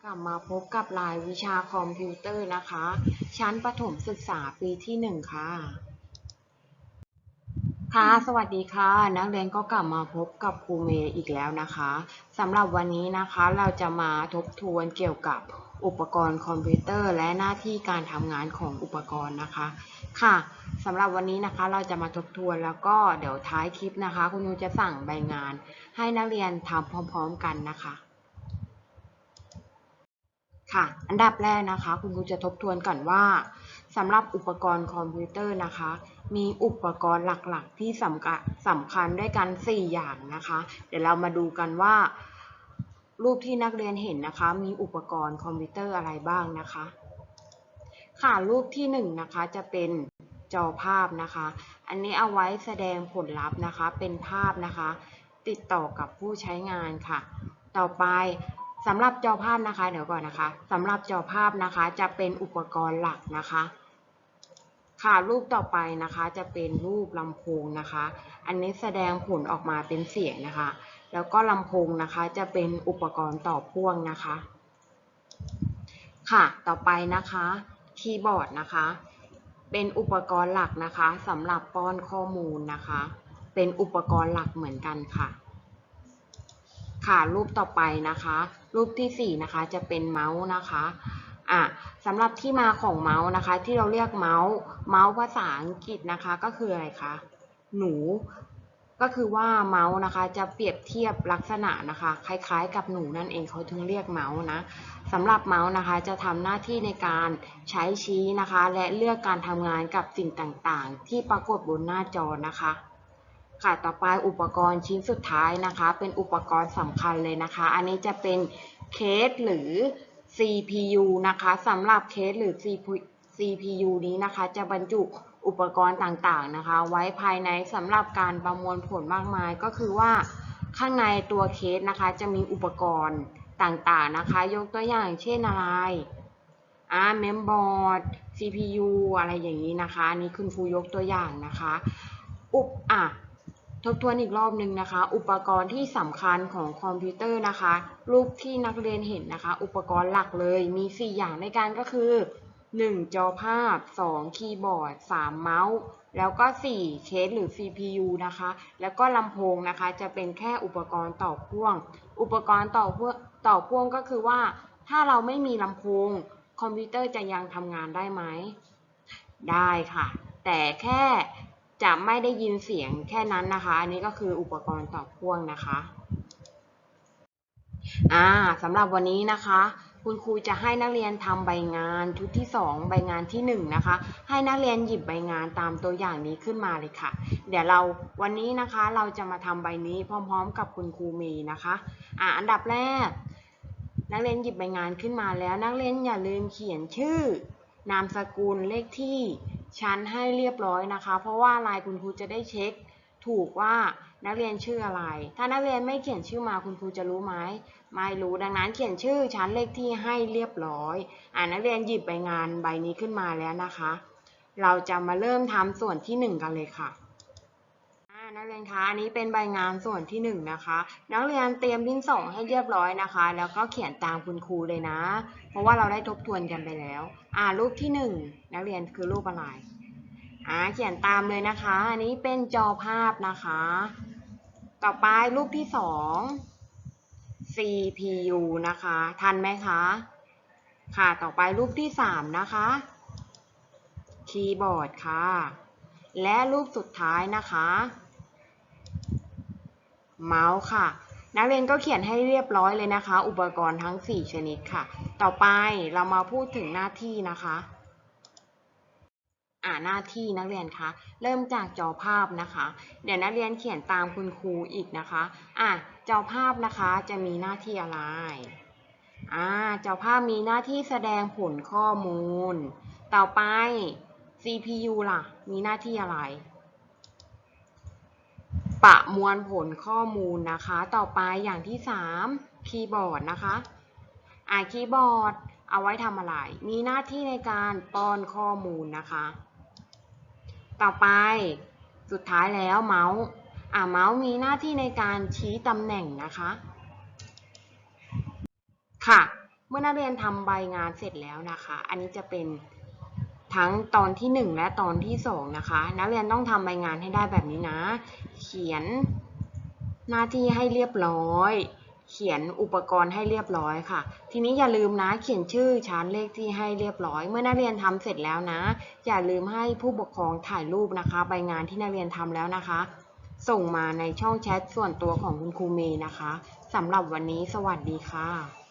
กลับมาพบกับรายวิชาคอมพิวเตอร์นะคะ ชั้นประถมศึกษาปีที่หนึ่งค่ะ ค่ะ สวัสดีค่ะ นักเรียนก็กลับมาพบกับครูเมย์อีกแล้วนะคะสำหรับวันนี้นะคะเราจะมาทบทวนเกี่ยวกับอุปกรณ์คอมพิวเตอร์ และหน้าที่การทำงานของอุปกรณ์นะคะ ค่ะสำหรับวันนี้นะคะเราจะมาทบทวนแล้วก็เดี๋ยวท้ายคลิปนะคะ คุณครูจะสั่งใบงาน ให้นักเรียนทำพร้อม ๆ กันนะคะ ค่ะ อันดับแรกนะคะ คุณครูจะทบทวนก่อนว่าสำหรับอุปกรณ์คอมพิวเตอร์นะคะ มีอุปกรณ์หลักๆ ที่สำคัญสำคัญด้วยกัน 4 อย่างนะคะ เดี๋ยวเรามาดูกันว่า รูปที่นักเรียนเห็นนะคะ มีอุปกรณ์คอมพิวเตอร์อะไรบ้างนะคะ ค่ะรูปที่1นงนะคะจะเป็นจอภาพนะคะ อันนี้เอาไว้แสดงผลลัพธ์นะคะ เป็นภาพนะคะ ติดต่อกับผู้ใช้งานค่ะ ต่อไป สำหรับจอภาพนะคะเดี๋ยวก่อนนะคะสำหรับจอภาพนะคะจะเป็นอุปกรณ์หลักนะคะ ค่ะรูปต่อไปนะคะจะเป็นรูปลำโพงนะคะ อันนี้แสดงผลออกมาเป็นเสียงนะคะ แล้วก็ลำโพงนะคะจะเป็นอุปกรณ์ต่อพ่วงนะคะ ค่ะต่อไปนะคะคีย์บอร์ดนะคะ เป็นอุปกรณ์หลักนะคะสำหรับป้อนข้อมูลนะคะ เป็นอุปกรณ์หลักเหมือนกันค่ะ ค่ะรูปต่อไปนะคะ รูปที่4นะคะจะเป็นเมาส์นะคะอะสำหรับที่มาของเมาส์นะคะ ที่เราเรียกเมาส์เมาส์ภาษาอังกฤษนะคะก็คืออะไรคะหนูก็คือว่าเมาส์นะคะจะเปรียบเทียบลักษณะนะคะ คล้ายๆ กับหนูนั่นเองเขาถึงเรียกเมาส์นะสำหรับเมาส์นะคะจะทำหน้าที่ในการใช้ชี้นะคะ และเลือกการทำงานกับสิ่งต่างๆ ที่ปรากฏบนหน้าจอนะคะ ค่ะต่อไปอุปกรณ์ชิ้นสุดท้ายนะคะ เป็นอุปกรณ์สำคัญเลยนะคะ อันนี้จะเป็นเคสหรือ CPU นะคะสำหรับเคสหรือ CPU นี้นะคะ จะบรรจุอุปกรณ์ต่างๆนะคะ ไว้ภายในสำหรับการประมวลผลมากมายก็คือว่าข้างในตัวเคสนะคะ จะมีอุปกรณ์ต่างๆนะคะ ยกตัวอย่างเช่นอะไรอ่าเมมบอร์ด CPU อะไรอย่างนี้นะคะอันนี้คุณครูยกตัวอย่างนะคะอุปอะ ทบทวนอีกรอบหนึ่งนะคะ อุปกรณ์ที่สำคัญของคอมพิวเตอร์นะคะ รูปที่นักเรียนเห็นนะคะ อุปกรณ์หลักเลยมี 4 อย่างในการก็คือ 1. จอภาพ 2. คีย์บอร์ด 3. เมาส์ แล้วก็ 4. เคสหรือ CPU นะคะ แล้วก็ลำโพงนะคะจะเป็นแค่อุปกรณ์ต่อพ่วง อุปกรณ์ต่อพ่วงต่อพ่วงก็คือว่า ถ้าเราไม่มีลำโพง คอมพิวเตอร์จะยังทำงานได้ไหม ได้ค่ะ แต่แค่ จะไม่ได้ยินเสียงแค่นั้นนะคะ อันนี้ก็คืออุปกรณ์ต่อพ่วงนะคะอ่าสำหรับวันนี้นะคะ คุณครูจะให้นักเรียนทำใบงานชุดที่ 2 ใบงานที่ 1 นะคะ ให้นักเรียนหยิบใบงานตามตัวอย่างนี้ขึ้นมาเลยค่ะ เดี๋ยวเราวันนี้นะคะเราจะมาทำใบนี้พร้อมๆ กับคุณครูมย์นะคะอ่าอันดับแรก นักเรียนหยิบใบงานขึ้นมาแล้ว นักเรียนอย่าลืมเขียนชื่อนามสกุลเลขที่ ชั้นให้เรียบร้อยนะคะ เพราะว่าลายคุณครูจะได้เช็ค ถูกว่านักเรียนชื่ออะไร ถ้านักเรียนไม่เขียนชื่อมาคุณครูจะรู้ไหมไม่รู้ดังนั้นเขียนชื่อชั้นเลขที่ให้เรียบร้อย อ่านักเรียนหยิบใบงานใบนี้ขึ้นมาแล้วนะคะ เราจะมาเริ่มทำส่วนที่หนึ่งกันเลยค่ะ นักเรียนคะอันนี้เป็นใบงานส่วนที่หนึ่งนะคะ นักเรียนเตรียมดินสอให้เรียบร้อยนะคะ แล้วก็เขียนตามคุณครูเลยนะ เพราะว่าเราได้ทบทวนกันไปแล้ว อ่ารูปที่หนึ่งนักเรียนคือรูปอะไรอ่าเขียนตามเลยนะคะ อันนี้เป็นจอภาพนะคะ ต่อไปรูปที่สอง CPU นะคะ ทันไหมคะ ค่ะต่อไปรูปที่สามนะคะ คีย์บอร์ดค่ะและรูปสุดท้ายนะคะ เมาส์ค่ะ นักเรียนก็เขียนให้เรียบร้อยเลยนะคะ อุปกรณ์ทั้ง 4 ชนิดค่ะ ต่อไปเรามาพูดถึงหน้าที่นะคะอ่าหน้าที่นักเรียนคะ เริ่มจากจอภาพนะคะ เดี๋ยวนักเรียนเขียนตามคุณครูอีกนะคะอ่าจอภาพนะคะจะมีหน้าที่อะไรอ่าจอภาพมีหน้าที่แสดงผลข้อมูล ต่อไป CPU ล่ะ มีหน้าที่อะไร ประมวลผลข้อมูลนะคะ ต่อไปอย่างที่ 3 คีย์บอร์ดนะคะ อ่าคีย์บอร์ดเอาไว้ทำอะไร มีหน้าที่ในการป้อนข้อมูลนะคะ ต่อไปสุดท้ายแล้วเมาส์อ่าเมาส์มีหน้าที่ในการชี้ตำแหน่งนะคะ ค่ะ เมื่อนักเรียนทำใบงานเสร็จแล้วนะคะ อันนี้จะเป็น ทั้งตอนที่ 1 และตอนที่ 2 นะคะ นักเรียนต้องทำใบงานให้ได้แบบนี้นะ เขียนหน้าที่ให้เรียบร้อย เขียนอุปกรณ์ให้เรียบร้อยค่ะ ทีนี้อย่าลืมนะ เขียนชื่อชั้นเลขที่ให้เรียบร้อย เมื่อนักเรียนทำเสร็จแล้วนะ อย่าลืมให้ผู้ปกครองถ่ายรูปนะคะ ใบงานที่นักเรียนทำแล้วนะคะ ส่งมาในช่องแชทส่วนตัวของคุณครูเมย์นะคะสำหรับวันนี้สวัสดีค่ะ